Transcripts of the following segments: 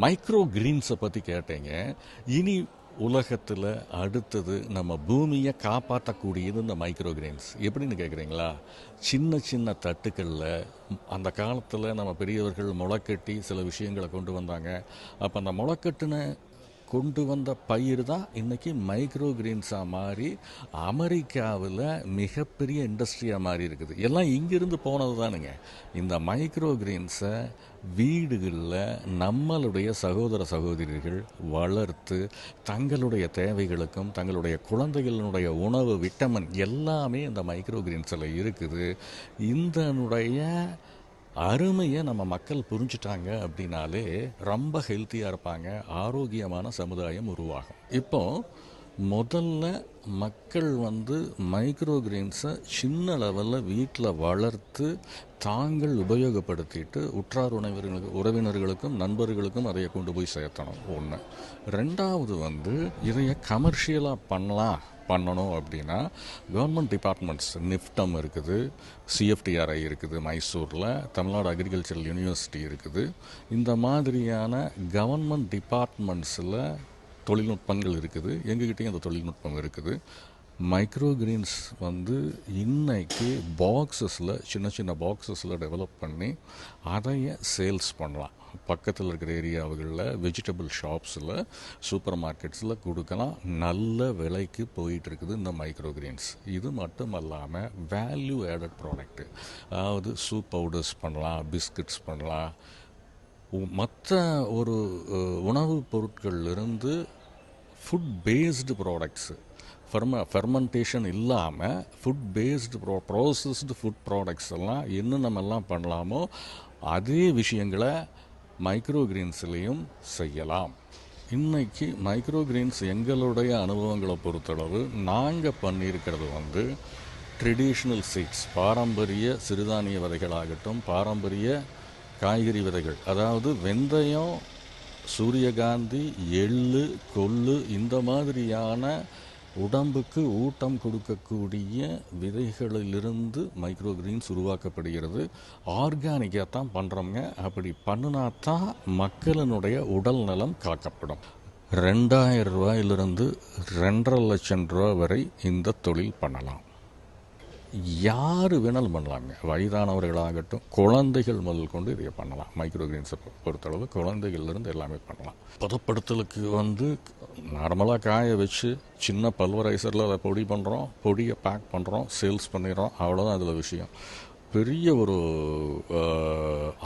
Micro கிரீன்ஸை பற்றி கேட்டீங்க. இனி உலகத்தில் அடுத்தது நம்ம பூமியை காப்பாற்றக்கூடியது இந்த மைக்ரோ கிரெயின்ஸ் எப்படின்னு கேட்குறீங்களா சின்ன சின்ன தட்டுக்களில் அந்த காலத்தில் நம்ம பெரியவர்கள் முளைக்கட்டி சில விஷயங்களை கொண்டு வந்தாங்க. அப்போ அந்த முளைக்கட்டுன கொண்டு வந்த பயிர் தான் இன்றைக்கி மைக்ரோ கிரீன்ஸாக மாறி அமெரிக்காவில் மிகப்பெரிய இண்டஸ்ட்ரியாக மாறி இருக்குது. எல்லாம் இங்கிருந்து போனது தானுங்க. இந்த மைக்ரோ கிரீன்ஸை வீடுகளில் நம்மளுடைய சகோதர சகோதரிகள் வளர்த்து தங்களுடைய தேவைகளுக்கும் தங்களுடைய குழந்தைகளினுடைய உணவு விட்டமின் எல்லாமே இந்த மைக்ரோ கிரீன்ஸில் இருக்குது. இதனுடைய அருமையை நம்ம மக்கள் புரிஞ்சுட்டாங்க அப்படின்னாலே ரொம்ப ஹெல்த்தியாக இருப்பாங்க. ஆரோக்கியமான சமுதாயம் உருவாகும். இப்போ முதல்ல மக்கள் வந்து மைக்ரோ கிரெயின்ஸை சின்ன லெவலில் வீட்டில் வளர்த்து தாங்கள் உபயோகப்படுத்திட்டு உற்றார் உணவினர்களுக்கு உறவினர்களுக்கும் நண்பர்களுக்கும் அதை கொண்டு போய் சேர்த்தணும். ஒன்று ரெண்டாவது வந்து இதைய கமர்ஷியலாக பண்ணலாம். பண்ணணும் அப்படின்னா கவர்மெண்ட் டிபார்ட்மெண்ட்ஸ் நிஃப்டம் இருக்குது சிஎஃப்டிஆர்ஐ இருக்குது மைசூரில் தமிழ்நாடு அக்ரிகல்ச்சரல் யூனிவர்சிட்டி இருக்குது. இந்த மாதிரியான கவர்மெண்ட் டிபார்ட்மெண்ட்ஸில் தொழில்நுட்பங்கள் இருக்குது. எங்ககிட்டையும் அந்த தொழில்நுட்பம் இருக்குது. மைக்ரோ கிரீன்ஸ் வந்து இன்னைக்கு பாக்ஸஸில் சின்ன சின்ன பாக்ஸஸில் டெவலப் பண்ணி அதைய சேல்ஸ் பண்ணலாம். பக்கத்தில் இருக்கிற ஏரியாவுகளில் வெஜிடபிள் ஷாப்ஸில் சூப்பர் மார்க்கெட்ஸில் கொடுக்கலாம். நல்ல விலைக்கு போயிட்டுருக்குது இந்த மைக்ரோ கிரீன்ஸ் இது மட்டும் இல்லாமல் வேல்யூ ஆடட் ப்ராடக்ட்டு அதாவது சூப் பவுடர்ஸ் பண்ணலாம் பிஸ்கட்ஸ் பண்ணலாம். மற்ற ஒரு உணவுப் பொருட்கள்லேருந்து ஃபுட் பேஸ்டு ப்ராடக்ட்ஸு ஃபெர்ம ஃபெர்மெண்டேஷன் இல்லாமல் food based pro processed food products எல்லாம் என்னென்னமெல்லாம் பண்ணலாமோ அதே விஷயங்களை மைக்ரோ கிரீன்ஸ்லேயும் செய்யலாம். இன்னைக்கு மைக்ரோ கிரீன்ஸ் எங்களுடைய அனுபவங்களை பொறுத்தளவு நாங்கள் பண்ணியிருக்கிறது வந்து ட்ரெடிஷ்னல் சீட்ஸ் பாரம்பரிய சிறுதானிய விதைகளாகட்டும் பாரம்பரிய காய்கறி விதைகள் அதாவது வெந்தயம் சூரியகாந்தி எள்ளு கொள்ளு இந்த மாதிரியான உடம்புக்கு ஊட்டம் கொடுக்கக்கூடிய விதைகளிலிருந்து மைக்ரோ கிரீன்ஸ் உருவாக்கப்படுகிறது ஆர்கானிக்காக தான் பண்ணுறோங்க அப்படி பண்ணினா தான் மக்களினுடைய உடல் நலம் காக்கப்படும். ரெண்டாயிரம் ரூபாயிலிருந்து ரெண்டரை லட்சம் ரூபா வரை இந்த தொழில் பண்ணலாம். யார் வேணாலும் பண்ணலாங்க வயதானவர்களாகட்டும் குழந்தைகள் முதல் கொண்டு இதை பண்ணலாம். மைக்ரோ கிரீன்ஸை பொறுத்தளவு குழந்தைகள்லேருந்து எல்லாமே பண்ணலாம். பதப்படுத்தலுக்கு வந்து நார்மலாக காய வச்சு சின்ன பல்வரைசரில் அதை பொடி பண்ணுறோம் பொடியை பேக் பண்ணுறோம் சேல்ஸ் பண்ணிடுறோம் அவ்வளோதான் அதில் விஷயம். பெரிய ஒரு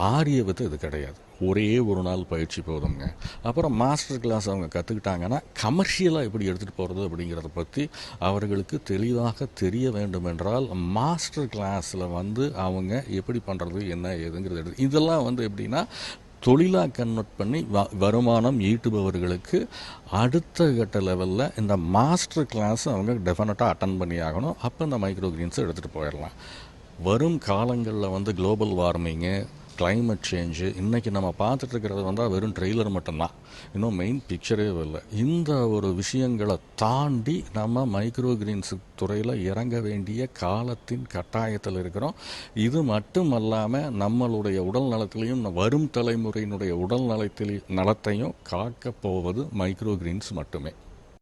ஆரிய வித்து இது கிடையாது. ஒரே ஒரு நாள் பயிற்சி போதுங்க அப்புறம் மாஸ்டர் கிளாஸ் அவங்க கற்றுக்கிட்டாங்கன்னா கமர்ஷியலாக எப்படி எடுத்துகிட்டு போகிறது அப்படிங்கிறத பற்றி அவர்களுக்கு தெளிவாக தெரிய வேண்டும் என்றால் மாஸ்டர் கிளாஸில் வந்து அவங்க எப்படி பண்ணுறது என்ன ஏதுங்கிறது எடுத்து இதெல்லாம் வந்து எப்படின்னா தொழிலாக கன்வெர்ட் பண்ணி வ- வருமானம் ஈட்டுபவர்களுக்கு அடுத்த கட்ட லெவலில் இந்த மாஸ்டர் கிளாஸ் அவங்க டெஃபினட்டாக அட்டன் பண்ணி ஆகணும் அப்போ இந்த மைக்ரோ கிரீன்ஸை எடுத்துகிட்டு போயிடலாம். வரும் காலங்களில் வந்து குளோபல் வார்மிங்கு கிளைமேட் சேஞ்சு இன்றைக்கி நம்ம பார்த்துட்டு இருக்கிறது வந்து வெறும் ட்ரெய்லர் மட்டும்தான். இன்னும் மெயின் பிக்சரே இல்லை இந்த ஒரு விஷயங்களை தாண்டி நம்ம மைக்ரோ கிரீன்ஸ் துறையில் இறங்க வேண்டிய காலத்தின் கட்டாயத்தில் இருக்கிறோம். இது மட்டும் அல்லாமல் நம்மளுடைய உடல் நலத்திலையும் வரும் தலைமுறையினுடைய உடல் நலத்தில் நலத்தையும் காக்கப் போவது மைக்ரோ கிரீன்ஸ் மட்டுமே.